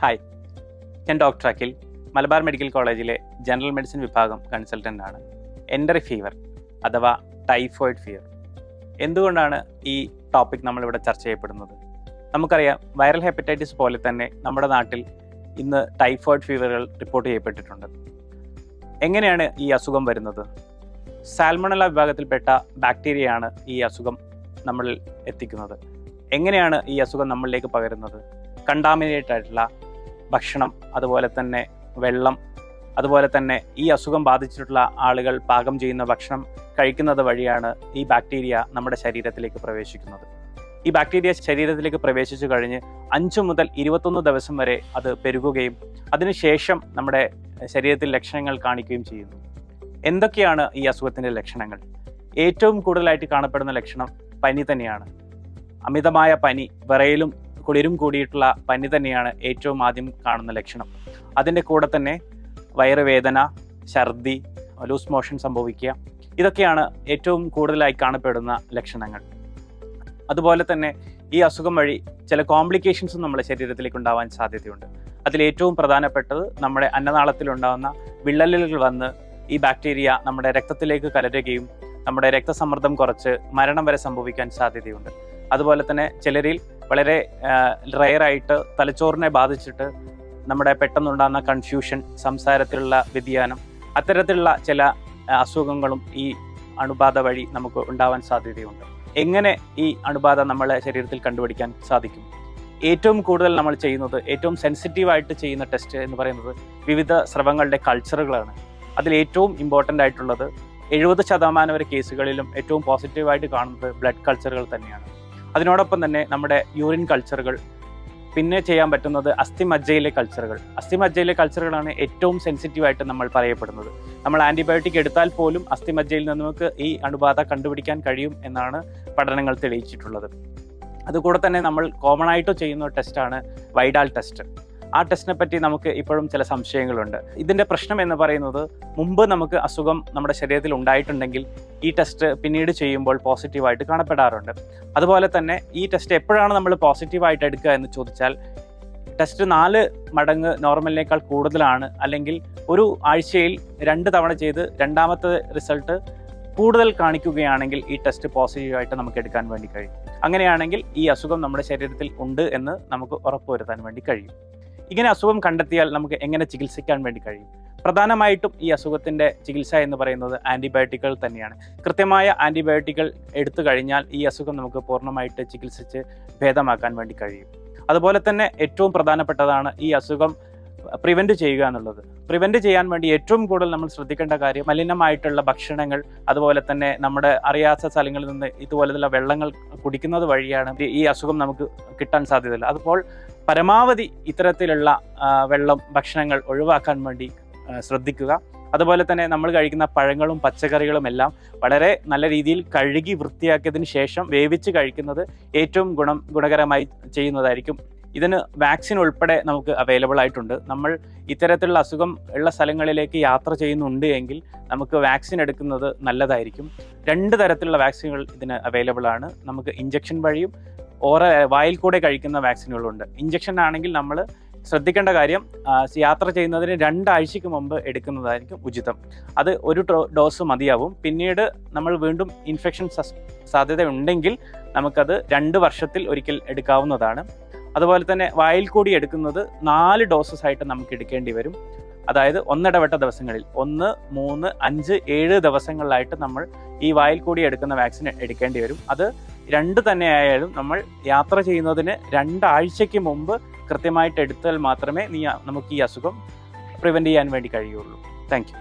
Hi. ഞാൻ doctor Akhil Malabar medical കോളേജിലെ general medicine വിഭാഗം കൺസൾട്ടന്റ് ആണ്. എൻഡറി ഫീവർ അഥവാ ടൈഫോയിഡ് ഫീവർ. എന്തുകൊണ്ടാണ് ഈ ടോപ്പിക് നമ്മളിവിടെ ചർച്ച ചെയ്യപ്പെടുന്നത്? നമുക്കറിയാം വൈറൽ ഹെപ്പറ്റൈറ്റിസ് പോലെ തന്നെ നമ്മുടെ നാട്ടിൽ ഇന്ന് ടൈഫോയിഡ് ഫീവറുകൾ റിപ്പോർട്ട് ചെയ്യപ്പെട്ടിട്ടുണ്ട്. എങ്ങനെയാണ് ഈ അസുഖം വരുന്നത്? സാൽമണല വിഭാഗത്തിൽപ്പെട്ട ബാക്ടീരിയയാണ് ഈ അസുഖം നമ്മളിൽ എത്തിക്കുന്നത്. എങ്ങനെയാണ് ഈ അസുഖം നമ്മളിലേക്ക് പകരുന്നത്? കണ്ടാമിനേറ്റ് ആയിട്ടുള്ള ഭക്ഷണം അതുപോലെ തന്നെ വെള്ളം അതുപോലെ തന്നെ ഈ അസുഖം ബാധിച്ചിട്ടുള്ള ആളുകൾ പാകം ചെയ്യുന്ന ഭക്ഷണം കഴിക്കുന്നത് വഴിയാണ് ഈ ബാക്ടീരിയ നമ്മുടെ ശരീരത്തിലേക്ക് പ്രവേശിക്കുന്നത്. ഈ ബാക്ടീരിയ ശരീരത്തിലേക്ക് പ്രവേശിച്ചു കഴിഞ്ഞ് അഞ്ചു മുതൽ ഇരുപത്തൊന്ന് ദിവസം വരെ അത് പെരുകുകയും അതിനുശേഷം നമ്മുടെ ശരീരത്തിൽ ലക്ഷണങ്ങൾ കാണിക്കുകയും ചെയ്യുന്നു. എന്തൊക്കെയാണ് ഈ അസുഖത്തിന്റെ ലക്ഷണങ്ങൾ? ഏറ്റവും കൂടുതലായിട്ട് കാണപ്പെടുന്ന ലക്ഷണം പനി തന്നെയാണ്. അമിതമായ പനി വിറയലും കുളിരും കൂടിയിട്ടുള്ള പനി തന്നെയാണ് ഏറ്റവും ആദ്യം കാണുന്ന ലക്ഷണം. അതിന്റെ കൂടെ തന്നെ വയറുവേദന ഛർദി ലൂസ് മോഷൻ സംഭവിക്കുക. ഇതൊക്കെയാണ് ഏറ്റവും കൂടുതലായി കാണപ്പെടുന്ന ലക്ഷണങ്ങൾ. അതുപോലെ തന്നെ ഈ അസുഖം വഴി ചില കോംപ്ലിക്കേഷൻസും നമ്മുടെ ശരീരത്തിലേക്ക് ഉണ്ടാവാൻ സാധ്യതയുണ്ട്. അതിലേറ്റവും പ്രധാനപ്പെട്ടത് നമ്മുടെ അന്നനാളത്തിൽ ഉണ്ടാകുന്ന വിള്ളലുകൾ വന്ന് ഈ ബാക്ടീരിയ നമ്മുടെ രക്തത്തിലേക്ക് കലരുകയും നമ്മുടെ രക്തസമ്മർദ്ദം കുറച്ച് മരണം വരെ സംഭവിക്കാൻ സാധ്യതയുണ്ട്. അതുപോലെ തന്നെ ചിലരിൽ വളരെ റയറായിട്ട് തലച്ചോറിനെ ബാധിച്ചിട്ട് നമ്മുടെ പെട്ടെന്നുണ്ടാകുന്ന കൺഫ്യൂഷൻ സംസാരത്തിലുള്ള വ്യതിയാനം അത്തരത്തിലുള്ള ചില അസുഖങ്ങളും ഈ അണുബാധ വഴി നമുക്ക് ഉണ്ടാവാൻ സാധ്യതയുണ്ട്. എങ്ങനെ ഈ അണുബാധ നമ്മളെ ശരീരത്തിൽ കണ്ടുപിടിക്കാൻ സാധിക്കും? ഏറ്റവും കൂടുതൽ നമ്മൾ ചെയ്യുന്നത് ഏറ്റവും സെൻസിറ്റീവായിട്ട് ചെയ്യുന്ന ടെസ്റ്റ് എന്ന് പറയുന്നത് വിവിധ സ്രവങ്ങളുടെ കൾച്ചറുകളാണ് അതിൽ ഏറ്റവും ഇമ്പോർട്ടന്റ് ആയിട്ടുള്ളത് എഴുപത് ശതമാനം വരെ കേസുകളിലും ഏറ്റവും പോസിറ്റീവായിട്ട് കാണുന്നത് ബ്ലഡ് കൾച്ചറുകൾ തന്നെയാണ്. അതിനോടൊപ്പം തന്നെ നമ്മുടെ യൂറിൻ കൾച്ചറുകൾ പിന്നെ ചെയ്യാൻ പറ്റുന്നത് അസ്ഥിമജ്ജയിലെ കൾച്ചറുകൾ അസ്ഥിമജ്ജയിലെ കൾച്ചറുകളാണ് ഏറ്റവും സെൻസിറ്റീവായിട്ട് നമ്മൾ പറയപ്പെടുന്നത്. നമ്മൾ ആന്റിബയോട്ടിക് എടുത്താൽ പോലും അസ്ഥിമജ്ജയിൽ നിന്ന് നമുക്ക് ഈ അണുബാധ കണ്ടുപിടിക്കാൻ കഴിയും എന്നാണ് പഠനങ്ങൾ തെളിയിച്ചിട്ടുള്ളത്. അതുകൂടെ തന്നെ നമ്മൾ കോമൺ ആയിട്ട് ചെയ്യുന്ന ടെസ്റ്റാണ് വൈഡാൽ ടെസ്റ്റ് ആ ടെസ്റ്റിനെ പറ്റി നമുക്ക് ഇപ്പോഴും ചില സംശയങ്ങളുണ്ട്. ഇതിന്റെ പ്രശ്നം എന്ന് പറയുന്നത് മുമ്പ് നമുക്ക് അസുഖം നമ്മുടെ ശരീരത്തിൽ ഉണ്ടായിട്ടുണ്ടെങ്കിൽ ഈ ടെസ്റ്റ് പിന്നീട് ചെയ്യുമ്പോൾ പോസിറ്റീവായിട്ട് കാണപ്പെടാറുണ്ട്. അതുപോലെ തന്നെ ഈ ടെസ്റ്റ് എപ്പോഴാണ് നമ്മൾ പോസിറ്റീവായിട്ട് എടുക്കുക എന്ന് ചോദിച്ചാൽ ടെസ്റ്റ് നാല് മടങ്ങ് നോർമലിനേക്കാൾ കൂടുതലാണ്. അല്ലെങ്കിൽ ഒരു ആഴ്ചയിൽ രണ്ട് തവണ ചെയ്ത് രണ്ടാമത്തെ റിസൾട്ട് കൂടുതൽ കാണിക്കുകയാണെങ്കിൽ ഈ ടെസ്റ്റ് പോസിറ്റീവായിട്ട് നമുക്ക് എടുക്കാൻ വേണ്ടി കഴിയും. അങ്ങനെയാണെങ്കിൽ ഈ അസുഖം നമ്മുടെ ശരീരത്തിൽ ഉണ്ട് എന്ന് നമുക്ക് ഉറപ്പുവരുത്താൻ വേണ്ടി കഴിയും. ഇങ്ങനെ അസുഖം കണ്ടെത്തിയാൽ നമുക്ക് എങ്ങനെ ചികിത്സിക്കാൻ വേണ്ടി കഴിയും? പ്രധാനമായിട്ടും ഈ അസുഖത്തിന്റെ ചികിത്സ എന്ന് പറയുന്നത് ആന്റിബയോട്ടിക്കുകൾ തന്നെയാണ്. കൃത്യമായ ആന്റിബയോട്ടിക്കുകൾ എടുത്തു കഴിഞ്ഞാൽ ഈ അസുഖം നമുക്ക് പൂർണമായിട്ട് ചികിത്സിച്ച് ഭേദമാക്കാൻ വേണ്ടി കഴിയും. അതുപോലെ തന്നെ ഏറ്റവും പ്രധാനപ്പെട്ടതാണ് ഈ അസുഖം പ്രിവെന്റ് ചെയ്യുക എന്നുള്ളത്. പ്രിവെന്റ് ചെയ്യാൻ വേണ്ടി ഏറ്റവും കൂടുതൽ നമ്മൾ ശ്രദ്ധിക്കേണ്ട കാര്യം മലിനമായിട്ടുള്ള ഭക്ഷണങ്ങൾ അതുപോലെ തന്നെ നമ്മുടെ അറിയാത്ത സ്ഥലങ്ങളിൽ നിന്ന് ഇതുപോലെയുള്ള വെള്ളങ്ങൾ കുടിക്കുന്നത് വഴിയാണ് ഈ അസുഖം നമുക്ക് കിട്ടാൻ സാധ്യതയില്ല അതുപോലെ പരമാവധി ഇത്തരത്തിലുള്ള വെള്ളം ഭക്ഷണങ്ങൾ ഒഴിവാക്കാൻ വേണ്ടി ശ്രദ്ധിക്കുക. അതുപോലെ തന്നെ നമ്മൾ കഴിക്കുന്ന പഴങ്ങളും പച്ചക്കറികളും എല്ലാം വളരെ നല്ല രീതിയിൽ കഴുകി വൃത്തിയാക്കിയതിന് ശേഷം വേവിച്ച് കഴിക്കുന്നത് ഏറ്റവും ഗുണം ഗുണകരമായി ചെയ്യുന്നതായിരിക്കും. ഇതിന് വാക്സിൻ ഉൾപ്പെടെ നമുക്ക് അവൈലബിൾ ആയിട്ടുണ്ട്. നമ്മൾ ഇത്തരത്തിലുള്ള അസുഖം ഉള്ള സ്ഥലങ്ങളിലേക്ക് യാത്ര ചെയ്യുന്നുണ്ട് എങ്കിൽ നമുക്ക് വാക്സിൻ എടുക്കുന്നത് നല്ലതായിരിക്കും. രണ്ട് തരത്തിലുള്ള വാക്സിനുകൾ ഇതിന് അവൈലബിൾ ആണ്. നമുക്ക് ഇഞ്ചക്ഷൻ വഴിയും ഓറ വായിൽ കൂടെ കഴിക്കുന്ന വാക്സിനുകളുണ്ട്. ഇഞ്ചക്ഷൻ ആണെങ്കിൽ നമ്മൾ ശ്രദ്ധിക്കേണ്ട കാര്യം യാത്ര ചെയ്യുന്നതിന് രണ്ടാഴ്ചയ്ക്ക് മുമ്പ് എടുക്കുന്നതായിരിക്കും ഉചിതം. അത് ഒരു ഡോസ് മതിയാവും. പിന്നീട് നമ്മൾ വീണ്ടും ഇൻഫെക്ഷൻ സാധ്യത ഉണ്ടെങ്കിൽ നമുക്കത് രണ്ട് വർഷത്തിൽ ഒരിക്കൽ എടുക്കാവുന്നതാണ്. അതുപോലെ തന്നെ വായിൽ കൂടി എടുക്കുന്നത് നാല് ഡോസസ് ആയിട്ട് നമുക്ക് എടുക്കേണ്ടി വരും. അതായത് ഒന്നിടവട്ട ദിവസങ്ങളിൽ ഒന്ന് മൂന്ന് അഞ്ച് ഏഴ് ദിവസങ്ങളിലായിട്ട് നമ്മൾ ഈ വായിൽ കൂടി എടുക്കുന്ന വാക്സിൻ എടുക്കേണ്ടി വരും. അത് രണ്ട് തന്നെ ആയാലും നമ്മൾ യാത്ര ചെയ്യുന്നതിന് രണ്ടാഴ്ചയ്ക്ക് മുമ്പ് കൃത്യമായിട്ട് എടുത്താൽ മാത്രമേ നീ നമുക്ക് ഈ അസുഖം പ്രിവെന്റ് ചെയ്യാൻ വേണ്ടി കഴിയുള്ളൂ. താങ്ക്